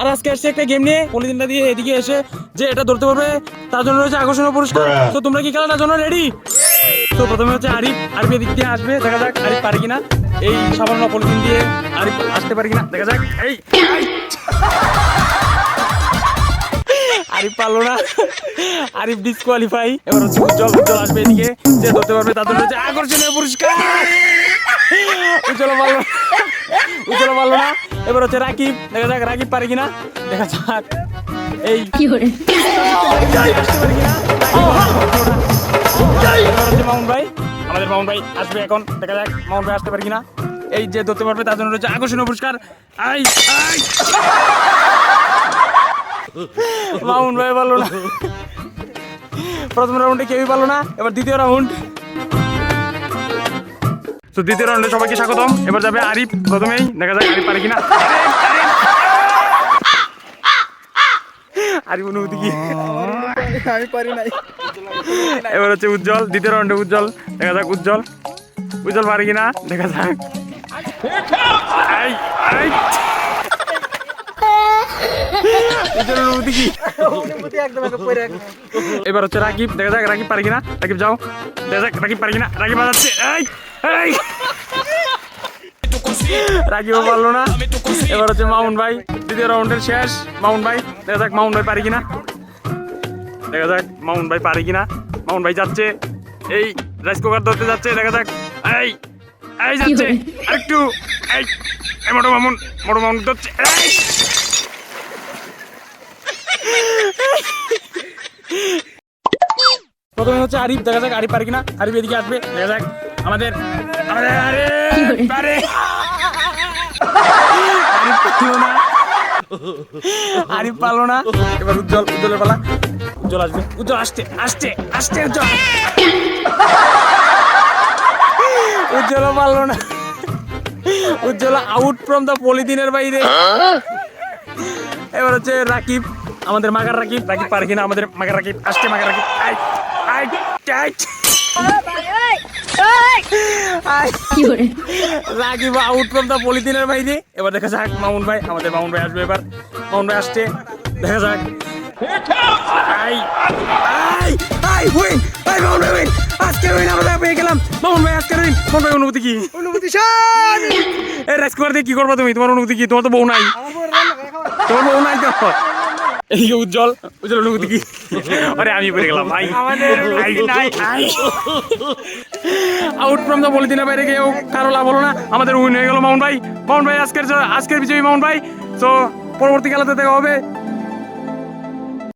আর আজকে আসছে একটা গেম নিয়ে। পলিথিনটা দিয়ে এদিকে এসে যে এটা ধরতে পারবে তার জন্য রয়েছে আকর্ষণীয় পুরস্কার। তো তোমরা কি খেলাটার জন্য রেডি তো প্রথমে হচ্ছে আরিফ। আরিফ এদিক দিয়ে আসবে। দেখা যাক আরিফ পারে কিনা। এই সামান্য পলিথিন দিয়ে আরিফ আসতে পারে কিনা। দেখা যাক। এই এই। আরিফ পারল না। আরিফ ডিসকোয়ালিফাই এবার হচ্ছে উজ্জ্বল উজ্জ্বল আসবে এদিকে। যে ধরতে পারবে তাদের হচ্ছে আকর্ষণীয় পুরস্কার। উজ্জ্বল পারল। উজ্জ্বল পারল না। এবার হচ্ছে রাকিব। দেখা যাক রাকিব পারে কিনা। দেখা যাক। এই কি করে? মামুন ভাই। আমাদের মামুন ভাই আসবে এখন। দেখা যাক মামুন ভাই আসতে পারে কিনা। এই যে ধরতে পারবে তার জন্য রয়েছে আকর্ষণীয় পুরস্কার। I I. মামুন ভাই পারল না। প্রথম রাউন্ডে কেউই পারল না এবার দ্বিতীয় রাউন্ড তো দ্বিতীয় রাউন্ডে সবাইকে স্বাগতম। এবার যাবে আরিফ প্রথমেই দেখা যাক আরিফ পারে কিনা। আরিফ অনুভূতি কি? আমি পারি নাই। এবার হচ্ছে উজ্জ্বল দ্বিতীয় রাউন্ডে উজ্জ্বল দেখা যাক উজ্জ্বল। উজ্জ্বল পারে কিনা দেখা যাক আই, আই। উজ্জ্বলের অনুভূতি কি অনুভূতি একদম একদম পরে এবার হচ্ছে রাকিব দেখা যাক রাকিব পারে কিনা? রাকিব যাও। দেখা যাক রাকিব পারে কিনা? রাকিব বাজাচ্ছে। এই এই। রাকিবও পারল না। এবার হচ্ছে মামুন ভাই দ্বিতীয় রাউন্ডের শেষ। মামুন ভাই দেখা যাক মামুন ভাই পারে কিনা? দেখা যাক মামুন ভাই পারে কিনা? মামুন ভাই যাচ্ছে। এই রাইস কুকার ধরতে যাচ্ছে দেখা যাক। এই এই যাচ্ছে? আরেকটু। এই এই মোটো মামুন মোটো মামুন ধরছে। এই। প্রথমে হচ্ছে আরিফ দেখা যাক আরিফ পারে কিনা। আরিফ এদিকে আসবে দেখা যাক আমাদের আমাদের আরে পারে। আরিফ পারল না। আরিফ পারল না। এবার উজ্জ্বল উজ্জ্বলের পালা। উজ্জ্বল আসবে। উজ্জ্বল আসতে আসতে আসতে উজ্জ্বল। উজ্জ্বল পারল না। উজ্জ্বল আউট ফ্রম দ্য পলিথিনের বাইরে। এবার হচ্ছে রাকিব। আমাদের মাগার রাকিব রাকিব পারে কিনা আমাদের মাগার রাকিব আসছে মাগার রাকিব। আই আই আই। আই কি করে রাকিব আউট ফ্রম দ্য পলিথিনের বাইরে। এবার দেখা যাক মামুন ভাই আমাদের মামুন ভাই আসবে এবার। মামুন ভাই আসছে দেখা যাক। আই আই আই উইন আই মামুন ভাই উইন আজকে উইন আমরা পেয়ে গেলাম। মামুন ভাই আজকে উইন মামুন ভাই অনুভূতি কি? অনুভূতি শান। এই রাইস দিয়ে কি করবা তুমি? তোমার অনুভূতি কি? তোমার তো বউ নাই। তোমার বউ নাই তো? উজ্জ্বল উজ্জ্বল অনুভূতি কি? আরে আমি পড়ে গেলাম ভাই আউট ফ্রম দ্য পলিথিনের বাইরে কেউ কারও লাভ হলো না আমাদের উইন হয়ে গেল মাউন্ট ভাই। মাউন্ট ভাই আজকের আজকের বিজয়ী মাউন্ট ভাই। তো পরবর্তী খেলাতে দেখা হবে।